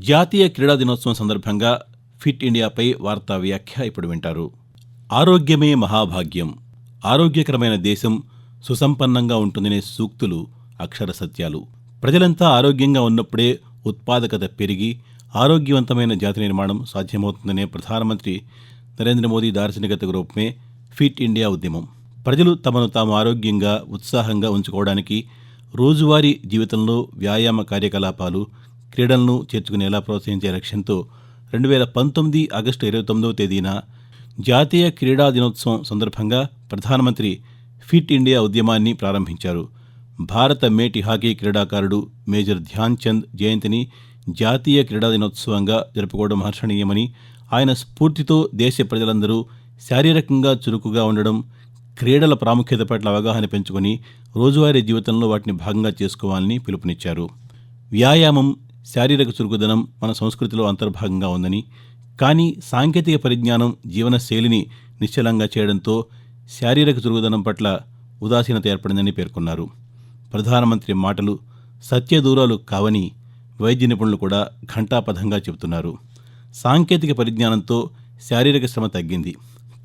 జాతీయ క్రీడా దినోత్సవం సందర్భంగా ఫిట్ ఇండియాపై వార్తా వ్యాఖ్య ఇప్పుడు వింటారు. ఆరోగ్యమే మహాభాగ్యం. ఆరోగ్యకరమైన దేశం సుసంపన్నంగా ఉంటుందనే సూక్తులు అక్షర సత్యాలు. ప్రజలంతా ఆరోగ్యంగా ఉన్నప్పుడే ఉత్పాదకత పెరిగి ఆరోగ్యవంతమైన జాతి నిర్మాణం సాధ్యమవుతుందనే ప్రధానమంత్రి నరేంద్ర మోదీ దార్శనికత రూపమే ఫిట్ ఇండియా ఉద్యమం. ప్రజలు తమను తాము ఆరోగ్యంగా ఉత్సాహంగా ఉంచుకోవడానికి రోజువారీ జీవితంలో వ్యాయామ కార్యకలాపాలు క్రీడలను చేర్చుకునేలా ప్రోత్సహించే లక్ష్యంతో రెండు వేల పంతొమ్మిది ఆగస్టు ఇరవై తొమ్మిదవ తేదీన జాతీయ క్రీడా దినోత్సవం సందర్భంగా ప్రధానమంత్రి ఫిట్ ఇండియా ఉద్యమాన్ని ప్రారంభించారు. భారత మేటి హాకీ క్రీడాకారుడు మేజర్ ధ్యాన్ చంద్ జయంతిని జాతీయ క్రీడా దినోత్సవంగా జరుపుకోవడం హర్షణీయమని ఆయన స్ఫూర్తితో దేశ ప్రజలందరూ శారీరకంగా చురుకుగా ఉండడం క్రీడల ప్రాముఖ్యత పట్ల అవగాహన పెంచుకొని రోజువారీ జీవితంలో వాటిని భాగంగా చేసుకోవాలని పిలుపునిచ్చారు. వ్యాయామం శారీరక చురుకుదనం మన సంస్కృతిలో అంతర్భాగంగా ఉందని కానీ సాంకేతిక పరిజ్ఞానం జీవనశైలిని నిశ్చలంగా చేయడంతో శారీరక చురుకుదనం పట్ల ఉదాసీనత ఏర్పడిందని పేర్కొన్నారు. ప్రధానమంత్రి మాటలు సత్య దూరాలు కావని వైద్య నిపుణులు కూడా ఘంటాపథంగా చెబుతున్నారు. సాంకేతిక పరిజ్ఞానంతో శారీరక శ్రమ తగ్గింది.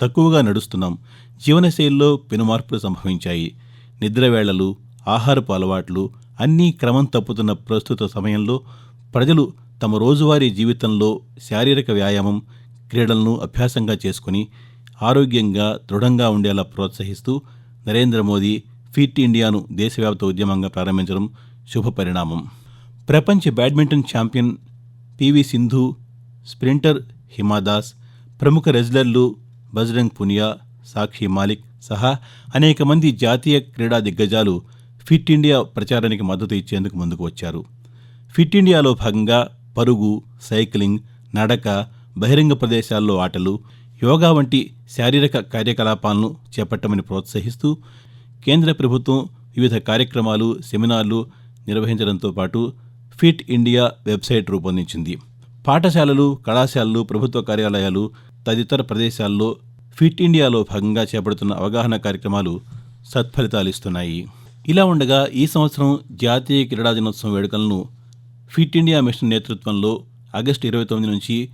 తక్కువగా నడుస్తున్నాం. జీవనశైలిలో పెనుమార్పులు సంభవించాయి. నిద్రవేళలు ఆహారపు అలవాట్లు అన్నీ క్రమం తప్పుతున్న ప్రస్తుత సమయంలో ప్రజలు తమ రోజువారీ జీవితంలో శారీరక వ్యాయామం క్రీడలను అభ్యాసంగా చేసుకుని ఆరోగ్యంగా దృఢంగా ఉండేలా ప్రోత్సహిస్తూ నరేంద్ర మోదీ ఫిట్ ఇండియాను దేశవ్యాప్త ఉద్యమంగా ప్రారంభించడం శుభ పరిణామం. ప్రపంచ badminton champion P V Sindhu sprinter Hima Das ప్రముఖ రెజ్లర్లు బజరంగ్ పునియా సాక్షి మాలిక్ సహా అనేక మంది జాతీయ క్రీడా దిగ్గజాలు ఫిట్ ఇండియా ప్రచారానికి మద్దతు ఇచ్చేందుకు ముందుకు వచ్చారు. ఫిట్ ఇండియాలో భాగంగా పరుగు సైక్లింగ్ నడక బహిరంగ ప్రదేశాల్లో ఆటలు యోగా వంటి శారీరక కార్యకలాపాలను చేపట్టమని ప్రోత్సహిస్తూ కేంద్ర ప్రభుత్వం వివిధ కార్యక్రమాలు సెమినార్లు నిర్వహించడంతో పాటు ఫిట్ ఇండియా వెబ్సైట్ రూపొందించింది. పాఠశాలలు కళాశాలలు ప్రభుత్వ కార్యాలయాలు తదితర ప్రదేశాల్లో ఫిట్ ఇండియాలో భాగంగా చేపడుతున్న అవగాహన కార్యక్రమాలు సత్ఫలితాలిస్తున్నాయి ఇలా ఉండగా ఈ సంవత్సరం జాతీయ క్రీడా దినోత్సవం వేడుకలను ఫిట్ ఇండియా మిషన్ నేతృత్వంలో ఆగస్టు ఇరవై తొమ్మిది నుంచి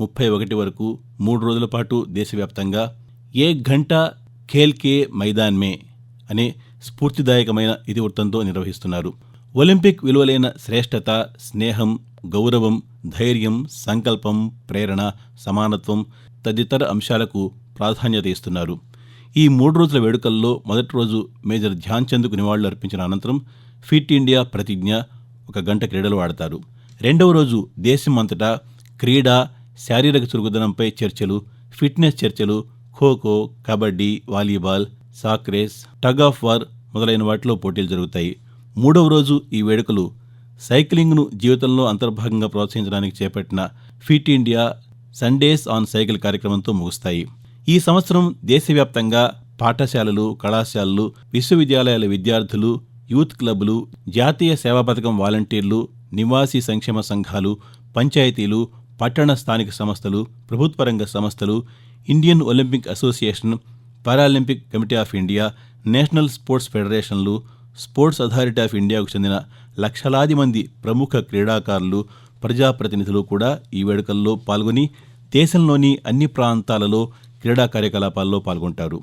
ముప్పై ఒకటి వరకు మూడు రోజుల పాటు దేశవ్యాప్తంగా ఏ ఘంట ఖేల్ కే మైదాన్ మే అనే స్ఫూర్తిదాయకమైన ఇతివృత్తంతో నిర్వహిస్తున్నారు. ఒలింపిక్ విలువలైన శ్రేష్టత స్నేహం గౌరవం ధైర్యం సంకల్పం ప్రేరణ సమానత్వం తదితర అంశాలకు ప్రాధాన్యత ఇస్తున్నారు. ఈ మూడు రోజుల వేడుకల్లో మొదటి రోజు మేజర్ ధ్యాన్చంద్కు నివాళులు అర్పించిన అనంతరం ఫిట్ ఇండియా ప్రతిజ్ఞ ఒక గంట క్రీడలు ఆడతారు రెండవ రోజు దేశం అంతటా క్రీడ శారీరక చురుకుదనంపై చర్చలు ఫిట్నెస్ చర్చలు kho kho kabaddi volleyball sack race tug of war మొదలైన వాటిలో పోటీలు జరుగుతాయి. మూడవ రోజు ఈ వేడుకలు సైక్లింగ్ను జీవితంలో అంతర్భాగంగా ప్రోత్సహించడానికి చేపట్టిన fit India Sundays on cycle కార్యక్రమంతో ముగుస్తాయి. ఈ సంవత్సరం దేశవ్యాప్తంగా పాఠశాలలు కళాశాలలు విశ్వవిద్యాలయాల విద్యార్థులు యూత్ క్లబ్లు జాతీయ సేవా పథకం వాలంటీర్లు నివాసీ సంక్షేమ సంఘాలు పంచాయతీలు పట్టణ స్థానిక సంస్థలు ప్రభుత్వ రంగ సంస్థలు Indian Olympic Association Paralympic Committee of India National Sports ఫెడరేషన్లు sports authority of ఇండియాకు చెందిన లక్షలాది మంది ప్రముఖ క్రీడాకారులు ప్రజాప్రతినిధులు కూడా ఈ వేడుకల్లో పాల్గొని దేశంలోని అన్ని ప్రాంతాలలో క్రీడా కార్యకలాపాల్లో పాల్గొంటారు.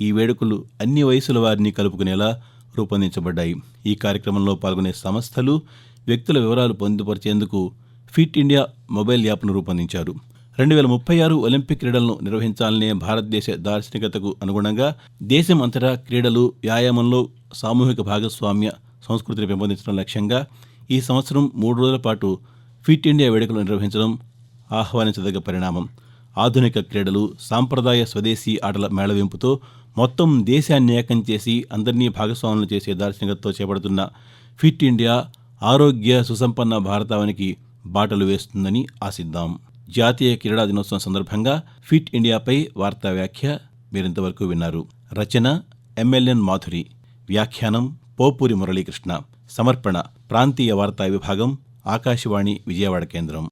ఈ వేడుకలు అన్ని వయసుల వారిని కలుపుకునేలా రూపొందించబడ్డాయి. ఈ కార్యక్రమంలో పాల్గొనే సంస్థలు వ్యక్తుల వివరాలు పొందుపరిచేందుకు ఫిట్ ఇండియా మొబైల్ యాప్ను రూపొందించారు. రెండు వేల ముప్పై ఆరు ఒలింపిక్ క్రీడలను నిర్వహించాలనే భారతదేశ దార్శనికతకు అనుగుణంగా దేశం అంతటా క్రీడలు వ్యాయామంలో సామూహిక భాగస్వామ్య సంస్కృతిని పెంపొందించడం లక్ష్యంగా ఈ సంవత్సరం మూడు రోజుల పాటు ఫిట్ ఇండియా వేడుకలు నిర్వహించడం ఆహ్వానించదగ్గ పరిణామం. ఆధునిక క్రీడలు సాంప్రదాయ స్వదేశీ ఆటల మేళవింపుతో మొత్తం దేశాన్ని ఏకం చేసి అందరినీ భాగస్వాములు చేసే దార్శనికతతో చేపడుతున్న ఫిట్ ఇండియా ఆరోగ్య సుసంపన్న భారతావనికి బాటలు వేస్తుందని ఆశిద్దాం. జాతీయ క్రీడా దినోత్సవం సందర్భంగా ఫిట్ ఇండియాపై వార్తా వ్యాఖ్య మీరింతవరకు విన్నారు. రచన ఎంఎల్ఎన్ మాధురి. వ్యాఖ్యానం పోపూరి మురళీకృష్ణ. సమర్పణ ప్రాంతీయ వార్తా విభాగం ఆకాశవాణి విజయవాడ కేంద్రం.